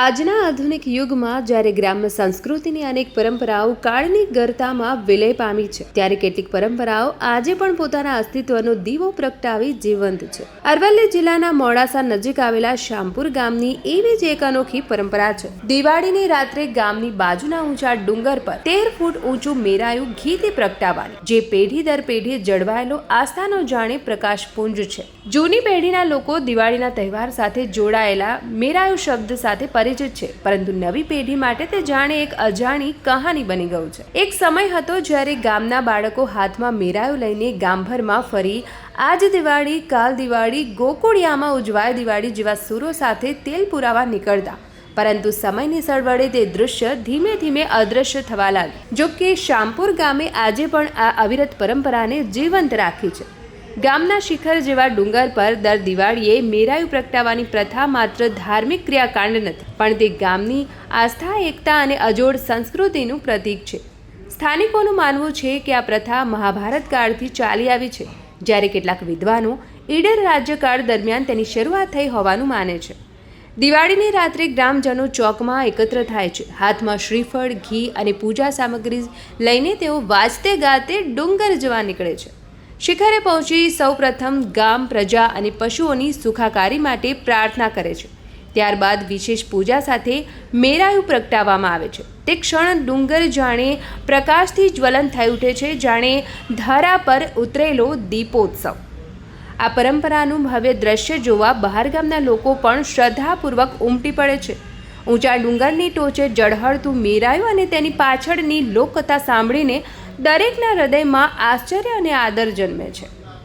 આજના આધુનિક યુગમાં જ્યારે ગ્રામ્ય સંસ્કૃતિની અનેક પરંપરાઓ કાળની ગરતામાં વિલય પામી છે, ત્યારે કેટલીક પરંપરાઓ આજે પણ પોતાના અસ્તિત્વનો દીવો પ્રગટાવી જીવંત છે. અરવલ્લી જિલ્લાના મોડાસા નજીક આવેલા શામપુર ગામની એવી જ એક અનોખી પરંપરા છે. દિવાળીની રાત્રે ગામની બાજુના ઊંચા ડુંગર પર તેર ફૂટ ઊંચું મેરાયું ઘીથી પ્રગટાવવાની જે પેઢી દર પેઢી જળવાયેલો આસ્થાનો જાણે પ્રકાશપુંજ છે. જૂની પેઢીના લોકો દિવાળીના તહેવાર સાથે જોડાયેલા મેરાયુ શબ્દ સાથે પરિચિત છે, પરંતુ નવી પેઢી માટે તે જાણે એક અજાણી કહાની બની ગયું છે. એક સમય હતો જ્યારે ગામના બાળકો હાથમાં મેરાયો લઈને ગામભરમાં ફરી આજ દિવાળી, કાલ દિવાળી, ગોકુળિયામાં ઉજવાય દિવાળી જેવા સુરો સાથે તેલ પુરાવા નીકળતા. પરંતુ સમયની સળવળે તે દૃશ્ય ધીમે ધીમે અદૃશ્ય થવા લાગ્યું. જો કે શામપુર ગામે આજે પણ આ અવિરત પરંપરાને જીવંત રાખી છે. ગામના શિખર જેવા ડુંગર પર દર દિવાળીએ મેરાયું પ્રગટાવવાની પ્રથા માત્ર ધાર્મિક ક્રિયાકાંડ નથી, પણ તે ગામની આસ્થા, એકતા અને અજોડ સંસ્કૃતિનું પ્રતીક છે. સ્થાનિકોનું માનવું છે કે આ પ્રથા મહાભારત કાળથી ચાલી આવી છે, જ્યારે કેટલાક વિદ્વાનો ઈડર રાજ્યકાળ દરમિયાન તેની શરૂઆત થઈ હોવાનું માને છે. દિવાળીની રાત્રે ગ્રામજનો ચોકમાં એકત્ર થાય છે. હાથમાં શ્રીફળ, ઘી અને પૂજા સામગ્રી લઈને તેઓ વાજતે ગાતે ડુંગર જવા નીકળે છે. શિખરે પહોંચી સૌપ્રથમ ગામ પ્રજા અને પશુઓની સુખાકારી માટે પ્રાર્થના કરે છે. ત્યારબાદ વિશેષ પૂજા સાથે મેરાયું પ્રગટાવવામાં આવે છે. તે ક્ષણ ડુંગર જાણે પ્રકાશથી જ્વલન થઈ ઉઠે છે, જાણે ધારા પર ઉતરેલો દીપોત્સવ. આ પરંપરાનું ભવ્ય દ્રશ્ય જોવા બહારગામના લોકો પણ શ્રદ્ધાપૂર્વક ઉમટી પડે છે. ઊંચા ડુંગરની ટોચે જળહળતું મેરાયું અને તેની પાછળની લોકકથા સાંભળીને દરેકના હૃદયમાં આશ્ચર્ય અને આદર જન્મે છે.